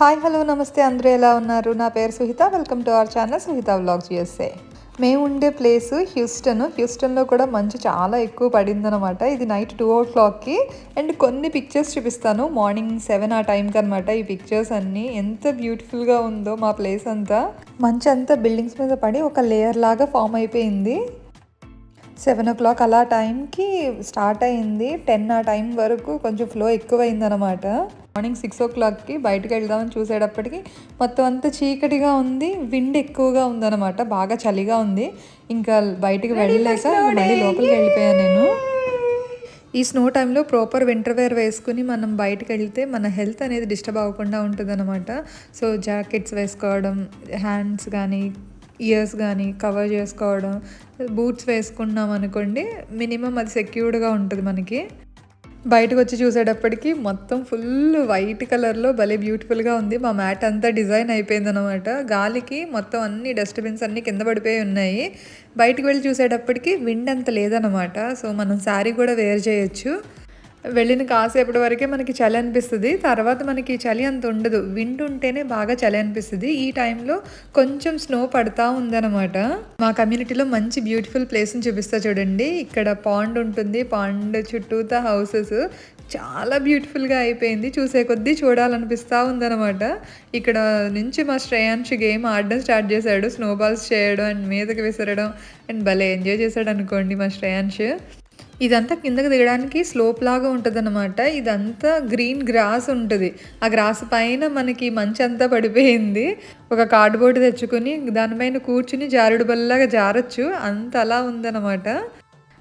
Hi hello నమస్తే అందరూ ఎలా ఉన్నారు? నా పేరు Suhita. Welcome to our channel Suhita vlogs USA. మేము ఉండే ప్లేస్ హ్యూస్టన్. హ్యూస్టన్లో కూడా మంచు చాలా ఎక్కువ పడిందనమాట ఇది నైట్ టూ ఓ క్లాక్కి. అండ్ కొన్ని పిక్చర్స్ చూపిస్తాను. మార్నింగ్ సెవెన్ ఆ టైంకి అనమాట ఈ పిక్చర్స్ అన్నీ. ఎంత బ్యూటిఫుల్గా ఉందో మా ప్లేస్ అంతా. మంచు అంతా బిల్డింగ్స్ మీద పడి ఒక లేయర్ లాగా ఫామ్ అయిపోయింది. సెవెన్ ఓ క్లాక్ అలా టైంకి స్టార్ట్ అయింది. టెన్ ఆ టైం వరకు కొంచెం ఫ్లో ఎక్కువైందనమాట మార్నింగ్ సిక్స్ ఓ క్లాక్కి బయటకు వెళ్దామని చూసేటప్పటికి మొత్తం అంతా చీకటిగా ఉంది విండ్ ఎక్కువగా ఉందన్నమాట బాగా చలిగా ఉంది. ఇంకా బయటికి వెళ్ళలేక మళ్ళీ లోపలికి వెళ్ళిపోయాను నేను. ఈ స్నో టైంలో ప్రాపర్ వింటర్ వేర్ వేసుకుని మనం బయటకు వెళ్తే మన హెల్త్ అనేది డిస్టర్బ్ అవ్వకుండా ఉంటుంది సో జాకెట్స్ వేసుకోవడం హ్యాండ్స్ కానీ ఇయర్స్ కానీ కవర్ చేసుకోవడం బూట్స్ వేసుకున్నాం అనుకోండి మినిమం అది సెక్యూర్డ్గా ఉంటుంది మనకి. బయటకు వచ్చి చూసేటప్పటికి మొత్తం ఫుల్ వైట్ కలర్లో భలే బ్యూటిఫుల్గా ఉంది. మా మ్యాట్ అంతా డిజైన్ అయిపోయింది అనమాట గాలికి మొత్తం అన్ని డస్ట్బిన్స్ అన్నీ కింద పడిపోయి ఉన్నాయి. బయటకు వెళ్ళి చూసేటప్పటికి విండ్ అంత లేదనమాట సో మనం శారీ కూడా వేర్ చేయొచ్చు. వెళ్ళిన కాసేపటి వరకే మనకి చలి అనిపిస్తుంది. తర్వాత మనకి చలి అంత ఉండదు. విండ్ ఉంటేనే బాగా చలి అనిపిస్తుంది. ఈ టైంలో కొంచెం స్నో పడతా ఉందన్నమాట. మా కమ్యూనిటీలో మంచి బ్యూటిఫుల్ ప్లేస్ని చూపిస్తా చూడండి. ఇక్కడ పాండ్ ఉంటుంది. పాండ్ చుట్టూతా హౌసెస్. చాలా బ్యూటిఫుల్గా అయిపోయింది. చూసే కొద్దీ చూడాలనిపిస్తూ ఉందన్నమాట. ఇక్కడ నుంచి మా శ్రేయాంశ్ గేమ్ ఆడడం స్టార్ట్ చేశాడు. స్నోబాల్స్ చేయడం అండ్ మీదకి విసరడం అండ్ భలే ఎంజాయ్ చేశాడు అనుకోండి మా శ్రేయాంశ్. ఇదంతా కిందకి దిగడానికి స్లోప్ లాగా ఉంటుంది అనమాట ఇదంతా గ్రీన్ గ్రాస్ ఉంటుంది. ఆ గ్రాస్ పైన మనకి మంచి అంతా పడిపోయింది. ఒక కార్డ్బోర్డ్ తెచ్చుకొని దానిపైన కూర్చుని జారుడు బల్లలాగా జారచ్చు. అంత అలా ఉందన్నమాట.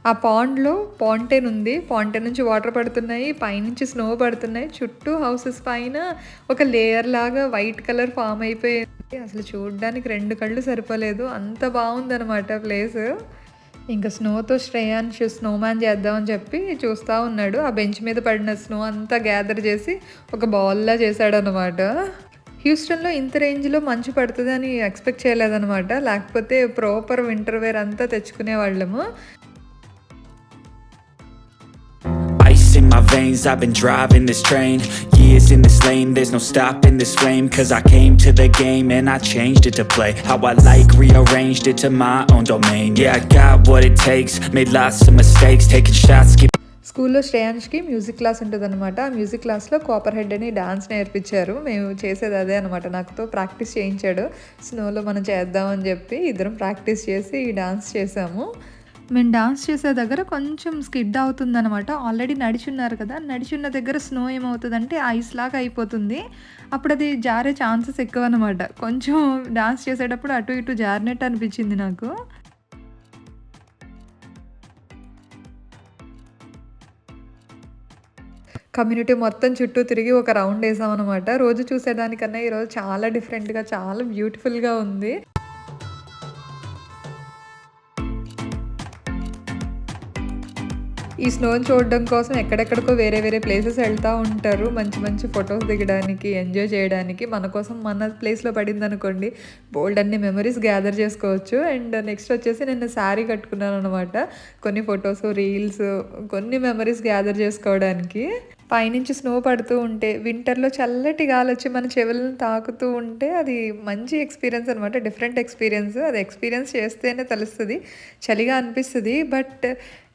ఆ పాండ్లో పాంటైన్ ఉంది. పాంటైన్ నుంచి వాటర్ పడుతున్నాయి. పైనుంచి స్నో పడుతున్నాయి. చుట్టూ హౌసెస్ పైన ఒక లేయర్ లాగా వైట్ కలర్ ఫామ్ అయిపోయింది. అసలు చూడడానికి రెండు కళ్ళు సరిపోలేదు. అంత బాగుందన్నమాట ప్లేస్. ఇంకా స్నోతో శ్రేయాన్ష్ స్నో మ్యాన్ చేద్దామని చెప్పి చూస్తూ ఉన్నాడు. ఆ బెంచ్ మీద పడిన స్నో అంతా గ్యాదర్ చేసి ఒక బాల్లా చేశాడు అనమాట హ్యూస్టన్లో ఇంత రేంజ్లో మంచు పడుతుందని ఎక్స్పెక్ట్ చేయలేదనమాట లేకపోతే ప్రాపర్ వింటర్ వేర్ అంతా తెచ్చుకునే వాళ్ళము veins, I've been driving this train Years in this lane, there's no stopping this flame Cause I came to the game and I changed it to play How I like, rearranged it to my own domain Yeah, I got what it takes, made lots of mistakes Taking shots, keep స్కూల్లో శ్రేయాన్ష్కి music class ఉంటుంది అనమాట ఆ music క్లాస్లో copper head అని dance నేర్పించారు మేము చేసేది అదే అనమాట నాకుతో ప్రాక్టీస్ చేయించాడు స్నోలో మనం చేద్దామని చెప్పి ఇద్దరం ప్రాక్టీస్ చేసి ఈ డాన్స్ చేసాము మేము డాన్స్ చేసే దగ్గర కొంచెం స్కిడ్ అవుతుందన్నమాట. ఆల్రెడీ నడిచున్నారు కదా. నడిచున్న దగ్గర స్నో ఏమవుతుందంటే ఐస్ లాగా అయిపోతుంది. అప్పుడు అది జారే ఛాన్సెస్ ఎక్కువ అనమాట కొంచెం డాన్స్ చేసేటప్పుడు అటు ఇటు జారినట్టు అనిపించింది నాకు. కమ్యూనిటీ మొత్తం చుట్టూ తిరిగి ఒక రౌండ్ వేసాం అనమాట రోజు చూసేదానికన్నా ఈరోజు చాలా డిఫరెంట్గా చాలా బ్యూటిఫుల్గా ఉంది. ఈ స్నోని చూడడం కోసం ఎక్కడెక్కడికో వేరే వేరే ప్లేసెస్ వెళ్తూ ఉంటారు. మంచి మంచి ఫొటోస్ దిగడానికి ఎంజాయ్ చేయడానికి. మన కోసం మన ప్లేస్లో పడింది అనుకోండి బోల్డ్ అన్ని మెమరీస్ గ్యాదర్ చేసుకోవచ్చు. అండ్ నెక్స్ట్ వచ్చేసి నేను శారీ కట్టుకున్నాను అనమాట కొన్ని ఫొటోస్ రీల్స్ కొన్ని మెమరీస్ గ్యాదర్ చేసుకోవడానికి. పైనుంచి స్నో పడుతూ ఉంటే వింటర్లో చల్లటి గాలి వచ్చి మన చెవులను తాకుతూ ఉంటే అది మంచి ఎక్స్పీరియన్స్ అనమాట డిఫరెంట్ ఎక్స్పీరియన్స్ అది ఎక్స్పీరియన్స్ చేస్తేనే తెలుస్తుంది. చలిగా అనిపిస్తుంది. బట్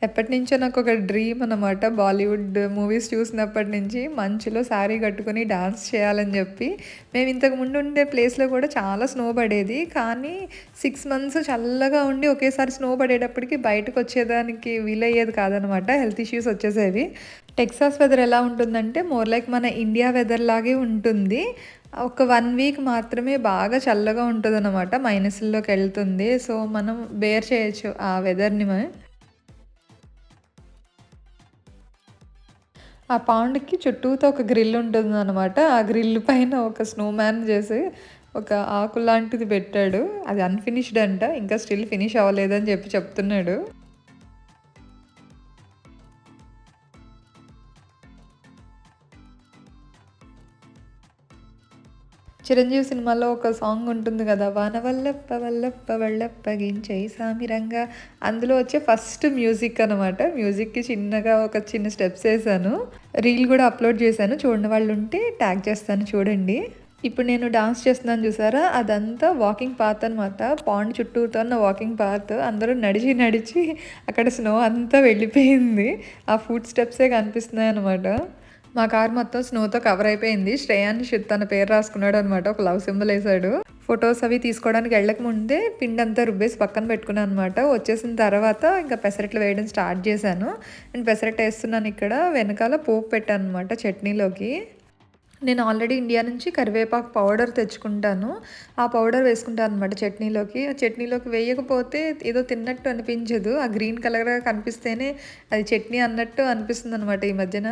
ఎప్పటి నుంచో నాకు ఒక డ్రీమ్ అనమాట బాలీవుడ్ మూవీస్ చూసినప్పటి నుంచి మంచులో శారీ కట్టుకొని డాన్స్ చేయాలని చెప్పి. మేము ఇంతకు ముందు ఉండే ప్లేస్లో కూడా చాలా స్నో పడేది. కానీ సిక్స్ మంత్స్ చల్లగా ఉండి ఒకేసారి స్నో పడేటప్పటికి బయటకు వచ్చేదానికి వీలయ్యేది కాదనమాట హెల్త్ ఇష్యూస్ వచ్చేసేవి. టెక్సాస్ వెదర్ ఎలా ఉంటుందంటే మోర్ లైక్ మన ఇండియా వెదర్ లాగే ఉంటుంది. ఒక వన్ వీక్ మాత్రమే బాగా చల్లగా ఉంటుంది అనమాట మైనస్లోకి వెళ్తుంది సో మనం బేర్ చేయొచ్చు ఆ వెదర్ని మనం ఆ పాండ్కి చుట్టూతో ఒక గ్రిల్ ఉంటుంది అనమాట ఆ గ్రిల్ పైన ఒక స్నో మ్యాన్ చేసి ఒక ఆకు లాంటిది పెట్టాడు. అది అన్ఫినిష్డ్ అంట ఇంకా స్టిల్ ఫినిష్ అవ్వలేదని చెప్పి చెప్తున్నాడు. చిరంజీవి సినిమాలో ఒక సాంగ్ ఉంటుంది కదా వాన వల్లప్ప వల్లప్ప వల్లప్ప గించై సామిరంగా అందులో వచ్చే ఫస్ట్ మ్యూజిక్ అనమాట మ్యూజిక్కి చిన్నగా ఒక చిన్న స్టెప్స్ వేసాను. రీల్ కూడా అప్లోడ్ చేశాను. చూడని వాళ్ళు ఉంటే ట్యాగ్ చేస్తాను చూడండి. ఇప్పుడు నేను డాన్స్ చేస్తున్నాను చూసారా? అదంతా వాకింగ్ పాత్ అనమాట పాండ్ చుట్టూతో ఉన్న వాకింగ్ పాత్. అందరూ నడిచి నడిచి అక్కడ స్నో అంతా వెళ్ళిపోయింది. ఆ ఫుడ్ స్టెప్సే కనిపిస్తున్నాయి అనమాట మా కార్ మొత్తం స్నోతో కవర్ అయిపోయింది. శ్రేయాన్ని తన పేరు రాసుకున్నాడు అనమాట ఒక లవ్ సింబల్ వేసాడు ఫొటోస్ అవి తీసుకోవడానికి వెళ్ళక ముందే పిండి అంతా రుబ్బేసి పక్కన పెట్టుకున్నాను అనమాట వచ్చేసిన తర్వాత ఇంకా పెసరట్లు వేయడం స్టార్ట్ చేశాను. నేను పెసరట్టు వేస్తున్నాను ఇక్కడ. వెనకాల పోపు పెట్టాను అనమాట చట్నీలోకి. నేను ఆల్రెడీ ఇండియా నుంచి కరివేపాకు పౌడర్ తెచ్చుకుంటాను. ఆ పౌడర్ వేసుకుంటాను అనమాట చట్నీలోకి. ఆ చట్నీలోకి వేయకపోతే ఏదో తిన్నట్టు అనిపించదు. ఆ గ్రీన్ కలర్గా కనిపిస్తేనే అది చట్నీ అన్నట్టు అనిపిస్తుంది అనమాట ఈ మధ్యన.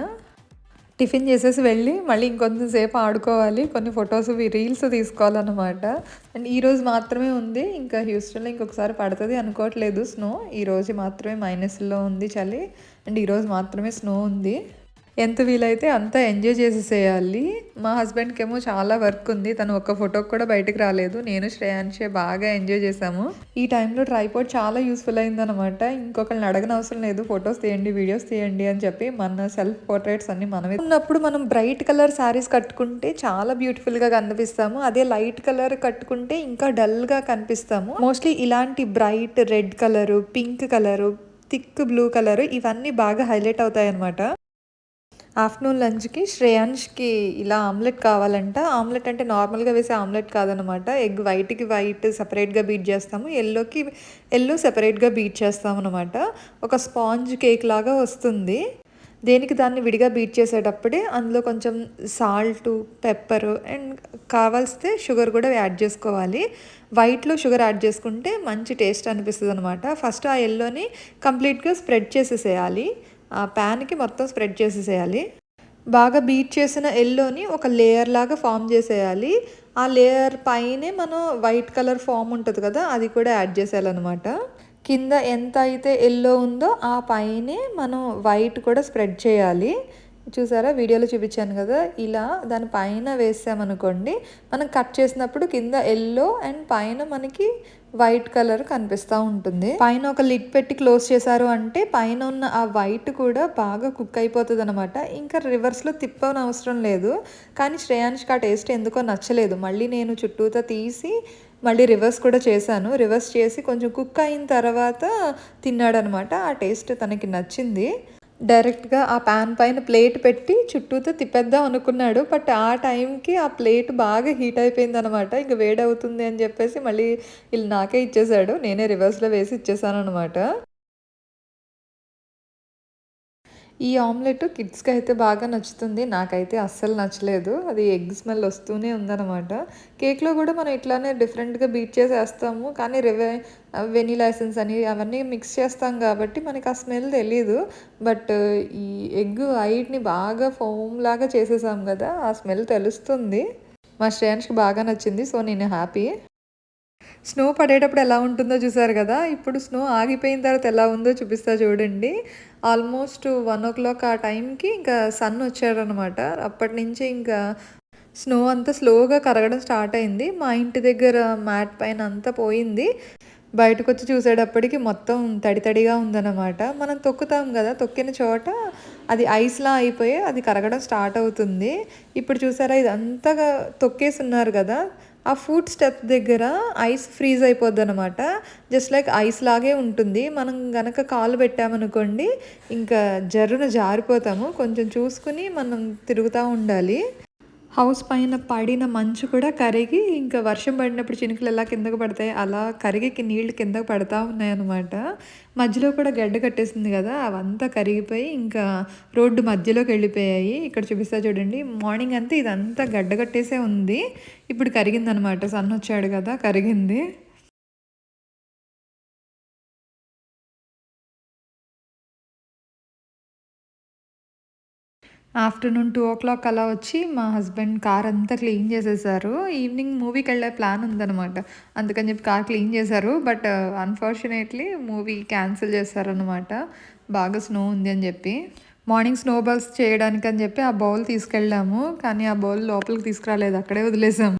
టిఫిన్ చేసేసి వెళ్ళి మళ్ళీ ఇంకొంచెంసేపు ఆడుకోవాలి. కొన్ని ఫొటోస్ రీల్స్ తీసుకోవాలన్నమాట. అండ్ ఈరోజు మాత్రమే ఉంది. ఇంకా హ్యూస్టన్లో ఇంకొకసారి పడుతుంది అనుకోవట్లేదు స్నో. ఈ రోజు మాత్రమే మైనస్లో ఉంది చలి. అండ్ ఈరోజు మాత్రమే స్నో ఉంది. ఎంత వీలైతే అంత ఎంజాయ్ చేసేసేయాలి. మా హస్బెండ్కి ఏమో చాలా వర్క్ ఉంది. తను ఒక్క ఫోటోకి కూడా బయటకు రాలేదు. నేను శ్రేయాన్షే బాగా ఎంజాయ్ చేసాము. ఈ టైంలో ట్రైపోర్ట్ చాలా యూస్ఫుల్ అయిందనమాట ఇంకొకరిని అడగన అవసరం లేదు. ఫొటోస్ తీయండి వీడియోస్ తీయండి అని చెప్పి మన సెల్ఫ్ పోర్ట్రేట్స్ అన్ని మనమే ఉన్నప్పుడు మనం బ్రైట్ కలర్ శారీస్ కట్టుకుంటే చాలా బ్యూటిఫుల్గా కనిపిస్తాము. అదే లైట్ కలర్ కట్టుకుంటే ఇంకా డల్గా కనిపిస్తాము. మోస్ట్లీ ఇలాంటి bright red colour pink colour thick blue colour ఇవన్నీ బాగా హైలైట్ అవుతాయి అన్నమాట ఆఫ్టర్నూన్ లంచ్కి శ్రేయాన్ష్కి ఇలా ఆమ్లెట్ కావాలంట. ఆమ్లెట్ అంటే నార్మల్గా వేసే ఆమ్లెట్ కాదనమాట. ఎగ్ వైట్కి వైట్ సపరేట్గా బీట్ చేస్తాము. ఎల్లోకి ఎల్లో సపరేట్గా బీట్ చేస్తామన్నమాట ఒక స్పాంజ్ కేక్ లాగా వస్తుంది. దేనికి దాన్ని విడిగా బీట్ చేసేటప్పుడే అందులో కొంచెం సాల్ట్ పెప్పర్ అండ్ కావాల్స్తే షుగర్ కూడా యాడ్ చేసుకోవాలి. వైట్లో షుగర్ యాడ్ చేసుకుంటే మంచి టేస్ట్ అనిపిస్తుంది అనమాట ఫస్ట్ ఆ ఎల్లోని కంప్లీట్గా స్ప్రెడ్ చేసేసేయాలి. ఆ ప్యాన్కి మొత్తం స్ప్రెడ్ చేసేసేయాలి. బాగా బీట్ చేసిన ఎల్లోని ఒక లేయర్ లాగా ఫామ్ చేసేయాలి. ఆ లేయర్ పైనే మనం వైట్ కలర్ ఫామ్ ఉంటుంది కదా అది కూడా యాడ్ చేసేయాలన్నమాట. కింద ఎంత అయితే ఎల్లో ఉందో ఆ పైనే మనం వైట్ కూడా స్ప్రెడ్ చేయాలి. చూసారా? వీడియోలో చూపించాను కదా ఇలా దాని పైన వేసామనుకోండి మనం కట్ చేసినప్పుడు కింద ఎల్లో అండ్ పైన మనకి వైట్ కలర్ కనిపిస్తూ ఉంటుంది. పైన ఒక లిడ్ పెట్టి క్లోజ్ చేశారు అంటే పైన ఉన్న ఆ వైట్ కూడా బాగా కుక్ అయిపోతుంది అనమాట ఇంకా రివర్స్లో తిప్పని అవసరం లేదు. కానీ శ్రేయాన్ష్కి ఆ టేస్ట్ ఎందుకో నచ్చలేదు. మళ్ళీ నేను చుట్టూతో తీసి మళ్ళీ రివర్స్ కూడా చేశాను. రివర్స్ చేసి కొంచెం కుక్ అయిన తర్వాత తిన్నాడనమాట ఆ టేస్ట్ తనకి నచ్చింది. డైరెక్ట్గా ఆ ప్యాన్ పైన ప్లేట్ పెట్టి చుట్టూతో తిప్పేద్దాం అనుకున్నాడు. బట్ ఆ టైంకి ఆ ప్లేట్ బాగా హీట్ అయిపోయింది అనమాట ఇంకా వేడవుతుంది అని చెప్పేసి మళ్ళీ వీళ్ళు నాకే ఇచ్చేసాడు నేనే రివర్స్లో వేసి ఇచ్చేసాను అనమాట ఈ ఆమ్లెట్ కిడ్స్కి అయితే బాగా నచ్చుతుంది. నాకైతే అస్సలు నచ్చలేదు. అది ఎగ్ స్మెల్ వస్తూనే ఉందన్నమాట. కేక్లో కూడా మనం ఇట్లానే డిఫరెంట్గా బీట్ చేసేస్తాము. కానీ రివే వెనీలా ఎసెన్స్ అని అవన్నీ మిక్స్ చేస్తాం కాబట్టి మనకి ఆ స్మెల్ తెలియదు బట్ ఈ ఎగ్ ఐట్ని బాగా ఫోమ్ లాగా చేసేసాం కదా ఆ స్మెల్ తెలుస్తుంది. మా శ్రేయాన్స్కి బాగా నచ్చింది. సో నేను హ్యాపీ. స్నో పడేటప్పుడు ఎలా ఉంటుందో చూసారు కదా? ఇప్పుడు స్నో ఆగిపోయిన తర్వాత ఎలా ఉందో చూపిస్తా చూడండి. ఆల్మోస్ట్ వన్ ఓ క్లాక్ ఆ టైంకి ఇంకా సన్ వచ్చాడనమాట అప్పటి నుంచి ఇంకా స్నో అంతా స్లోగా కరగడం స్టార్ట్ అయింది. మా ఇంటి దగ్గర మ్యాట్ పైన అంతా పోయింది. బయటకు వచ్చి చూసేటప్పటికి మొత్తం తడి తడిగా ఉందన్నమాట. మనం తొక్కుతాం కదా తొక్కిన చోట అది ఐస్లా అయిపోయి అది కరగడం స్టార్ట్ అవుతుంది. ఇప్పుడు చూసారా ఇది అంతగా తొక్కేసి ఉన్నారు కదా. ఆ ఫుడ్ స్టెప్ దగ్గర ఐస్ ఫ్రీజ్ అయిపోద్ది అనమాట జస్ట్ లైక్ ఐస్ లాగే ఉంటుంది. మనం గనక కాలు పెట్టామనుకోండి ఇంకా జర్రున జారిపోతాము. కొంచెం చూసుకుని మనం తిరుగుతూ ఉండాలి. హౌస్ పైన పడిన మంచు కూడా కరిగి ఇంకా వర్షం పడినప్పుడు చినుకులు ఎలా కిందకు పడతాయి అలా కరిగి నీళ్ళు కిందకు పడతా ఉన్నాయన్నమాట. మధ్యలో కూడా గడ్డ కట్టేసింది కదా అవంతా కరిగిపోయి ఇంకా రోడ్డు మధ్యలోకి వెళ్ళిపోయాయి. ఇక్కడ చూపిస్తా చూడండి మార్నింగ్ అంతా ఇదంతా గడ్డ కట్టేసే ఉంది. ఇప్పుడు కరిగిందనమాట సన్ వచ్చాడు కదా కరిగింది. ఆఫ్టర్నూన్ టూ ఓ క్లాక్ అలా వచ్చి మా హస్బెండ్ కార్ అంతా క్లీన్ చేసేసారు. ఈవినింగ్ మూవీకి వెళ్ళే ప్లాన్ ఉందన్నమాట. అందుకని చెప్పి కార్ క్లీన్ చేశారు. But uh, unfortunately movie cancel చేశారనమాట బాగా స్నో ఉంది అని చెప్పి. మార్నింగ్ స్నో బాల్స్ చేయడానికి అని చెప్పి ఆ బౌల్ తీసుకెళ్ళాము. కానీ ఆ బౌల్ లోపలికి తీసుకురాలేదు. అక్కడే వదిలేసాము.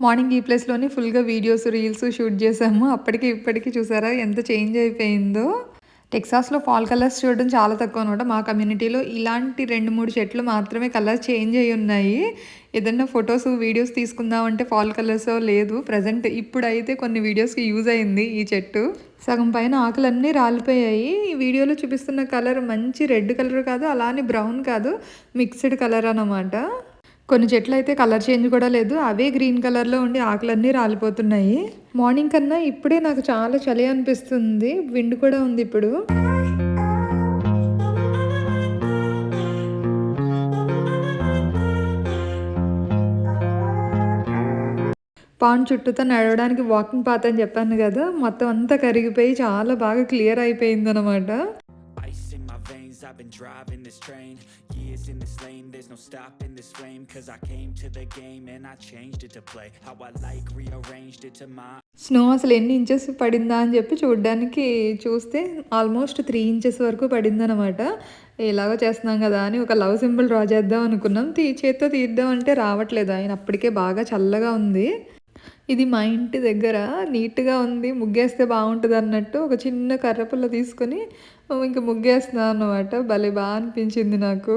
మార్నింగ్ ఈ ప్లేస్లోని ఫుల్గా వీడియోస్ రీల్స్ షూట్ చేసాము. అప్పటికి ఇప్పటికీ చూసారా? ఎంత చేంజ్ అయిపోయిందో. టెక్సాస్లో ఫాల్ కలర్స్ చూడడం చాలా తక్కువ అనమాట మా కమ్యూనిటీలో ఇలాంటి రెండు మూడు చెట్లు మాత్రమే కలర్స్ చేంజ్ అయ్యి ఉన్నాయి. ఏదన్నా ఫొటోస్ వీడియోస్ తీసుకుందామంటే ఫాల్ కలర్స్ లేదు ప్రజెంట్ ఇప్పుడైతే కొన్ని వీడియోస్కి యూజ్ అయింది ఈ చెట్టు. సగం పైన ఆకులన్నీ రాలిపోయాయి. ఈ వీడియోలో చూపిస్తున్న కలర్ మంచి రెడ్ కలర్ కాదు అలానే బ్రౌన్ కాదు మిక్స్డ్ కలర్ అనమాట కొన్ని చెట్లు అయితే కలర్ చేంజ్ కూడా లేదు అవే గ్రీన్ కలర్లో ఉండి ఆకులన్నీ రాలిపోతున్నాయి. మార్నింగ్ కన్నా ఇప్పుడే నాకు చాలా చలి అనిపిస్తుంది. విండ్ కూడా ఉంది ఇప్పుడు. పాన్ చుట్టూతో నడవడానికి వాకింగ్ పాత్ అని చెప్పాను కదా. మొత్తం అంతా కరిగిపోయి చాలా బాగా క్లియర్ అయిపోయింది అనమాట I've been driving this train. Years in this lane, there's no stopping this flame. Cause I came to the game and I changed it to play. How I like, rearranged it to my snow అసలు ఎన్ని inches పడిందా అని చెప్పి చూడడానికి చూస్తే almost three inches వరకు పడిందనమాట ఎలాగో చేస్తున్నాం కదా అని ఒక లవ్ సింబల్ డ్రా చేద్దాం అనుకున్నాం తీ చేత్తో తీద్దాం అంటే రావట్లేదు ఆయన అప్పటికే బాగా చల్లగా ఉంది ఇది మా ఇంటి దగ్గర నీట్గా ఉంది ముగ్గేస్తే బాగుంటుంది అన్నట్టు ఒక చిన్న కర్రపుల్ల తీసుకొని ఇంక ముగ్గేస్తున్నాను అనమాట భలే బాగా అనిపించింది నాకు.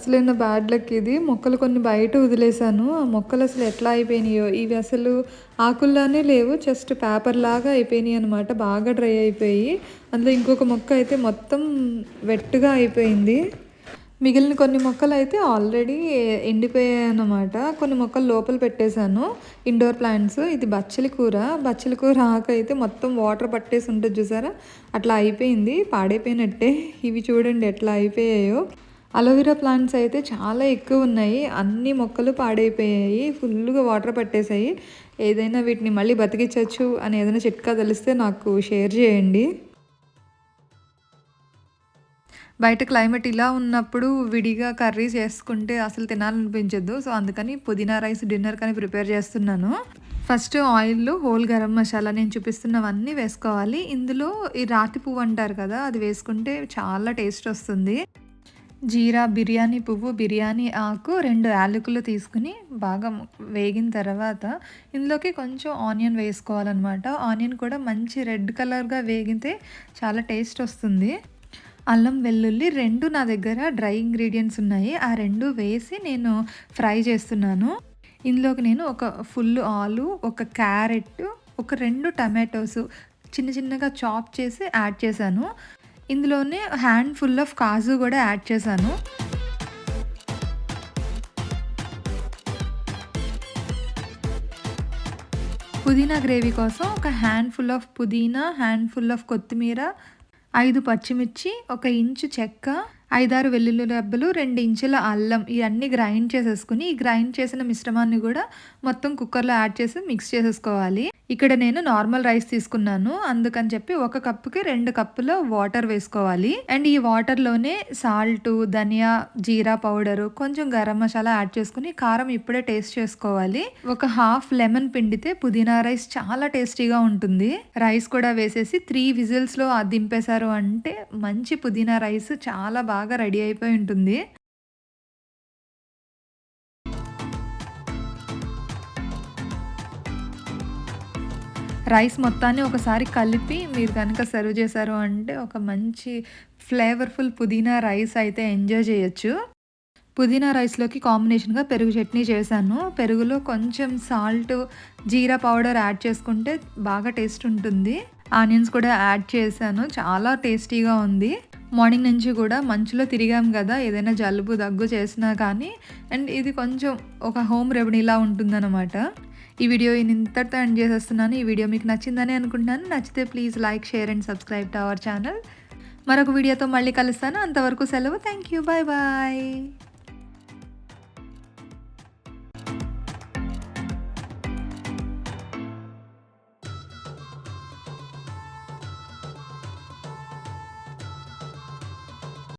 అసలైన బ్యాడ్ లక్ ఇది. మొక్కలు కొన్ని బయట వదిలేశాను. ఆ మొక్కలు అసలు ఎట్లా అయిపోయినాయో. ఇవి అసలు ఆకుల్లానే లేవు. జస్ట్ పేపర్ లాగా అయిపోయినాయి అనమాట బాగా డ్రై అయిపోయి. అందులో ఇంకొక మొక్క అయితే మొత్తం వెట్టుగా అయిపోయింది. మిగిలిన కొన్ని మొక్కలు అయితే ఆల్రెడీ ఎండిపోయాయి అనమాట కొన్ని మొక్కలు లోపల పెట్టేశాను. ఇండోర్ ప్లాంట్స్ ఇది బచ్చలి కూర. బచ్చలి కూర ఆకు అయితే మొత్తం వాటర్ పట్టేసి ఉంటుంది చూసారా? అట్లా అయిపోయింది. పాడైపోయినట్టే. ఇవి చూడండి ఎట్లా అయిపోయాయో. అలోవెరా ప్లాంట్స్ అయితే చాలా ఎక్కువ ఉన్నాయి. అన్ని మొక్కలు పాడైపోయాయి. ఫుల్గా వాటర్ పట్టేశాయి. ఏదైనా వీటిని మళ్ళీ బతికించవచ్చు అని ఏదైనా చిట్కా తెలిస్తే నాకు షేర్ చేయండి. బయట క్లైమేట్ ఇలా ఉన్నప్పుడు విడిగా కర్రీ చేసుకుంటే అసలు తినాలనిపించదు. సో అందుకని పుదీనా రైస్ డిన్నర్ కానీ ప్రిపేర్ చేస్తున్నాను. ఫస్ట్ ఆయిల్లో హోల్ గరం మసాలా నేను చూపిస్తున్నవన్నీ వేసుకోవాలి. ఇందులో ఈ రాతి పువ్వు అంటారు కదా అది వేసుకుంటే చాలా టేస్ట్ వస్తుంది. జీరా బిర్యానీ పువ్వు బిర్యానీ ఆకు రెండు యాలకులు తీసుకుని బాగా వేగిన తర్వాత ఇందులోకి కొంచెం ఆనియన్ వేసుకోవాలన్నమాట. ఆనియన్ కూడా మంచి రెడ్ కలర్గా వేగితే చాలా టేస్ట్ వస్తుంది. అల్లం వెల్లుల్లి రెండు నా దగ్గర డ్రై ఇంగ్రీడియంట్స్ ఉన్నాయి. ఆ రెండు వేసి నేను ఫ్రై చేస్తున్నాను. ఇందులోకి నేను ఒక ఫుల్ ఆలు ఒక క్యారెట్ ఒక రెండు టమాటోస్ చిన్న చిన్నగా చాప్ చేసి యాడ్ చేశాను. ఇందులోనే హ్యాండ్ ఫుల్ ఆఫ్ కాజు కూడా యాడ్ చేశాను. పుదీనా గ్రేవీ కోసం ఒక హ్యాండ్ ఫుల్ ఆఫ్ పుదీనా హ్యాండ్ ఫుల్ ఆఫ్ కొత్తిమీర ఐదు పచ్చిమిర్చి ఒక ఇంచు చెక్క ఐదారు వెల్లుల్లి రెబ్బలు రెండు ఇంచుల అల్లం ఇవన్నీ గ్రైండ్ చేసేసుకుని ఈ గ్రైండ్ చేసిన మిశ్రమాన్ని కూడా మొత్తం కుక్కర్లో యాడ్ చేసి మిక్స్ చేసేసుకోవాలి. ఇక్కడ నేను నార్మల్ రైస్ తీసుకున్నాను. అందుకని చెప్పి ఒక కప్పుకి రెండు కప్పుల వాటర్ వేసుకోవాలి. అండ్ ఈ వాటర్లోనే సాల్ట్ ధనియా జీరా పౌడరు కొంచెం గరం మసాలా యాడ్ చేసుకుని కారం ఇప్పుడే టేస్ట్ చేసుకోవాలి. ఒక హాఫ్ లెమన్ పిండితే పుదీనా రైస్ చాలా టేస్టీగా ఉంటుంది. రైస్ కూడా వేసేసి త్రీ విజిల్స్లో దింపేశారు అంటే మంచి పుదీనా రైస్ చాలా బాగా రెడీ అయిపోయి ఉంటుంది. రైస్ మొత్తాన్ని ఒకసారి కలిపి మీరు కనుక సర్వ్ చేశారు అంటే ఒక మంచి ఫ్లేవర్ఫుల్ పుదీనా రైస్ అయితే ఎంజాయ్ చేయొచ్చు. పుదీనా రైస్లోకి కాంబినేషన్గా పెరుగు చట్నీ చేశాను. పెరుగులో కొంచెం సాల్ట్ జీరా పౌడర్ యాడ్ చేసుకుంటే బాగా టేస్ట్ ఉంటుంది. ఆనియన్స్ కూడా యాడ్ చేశాను. చాలా టేస్టీగా ఉంది. మార్నింగ్ నుంచి కూడా మంచులో తిరిగాం కదా ఏదైనా జలుబు దగ్గు చేసినా కానీ అండ్ ఇది కొంచెం ఒక హోమ్ రెమెడీలా ఉంటుందన్నమాట. ఈ వీడియో ఇంతటితో ఎండ్ చేసేస్తున్నాను. ఈ వీడియో మీకు నచ్చిందని అనుకుంటున్నాను. నచ్చితే please like share and subscribe to our channel. మరొక వీడియోతో మళ్ళీ కలుస్తాను. అంతవరకు సెలవు. Thank you bye bye.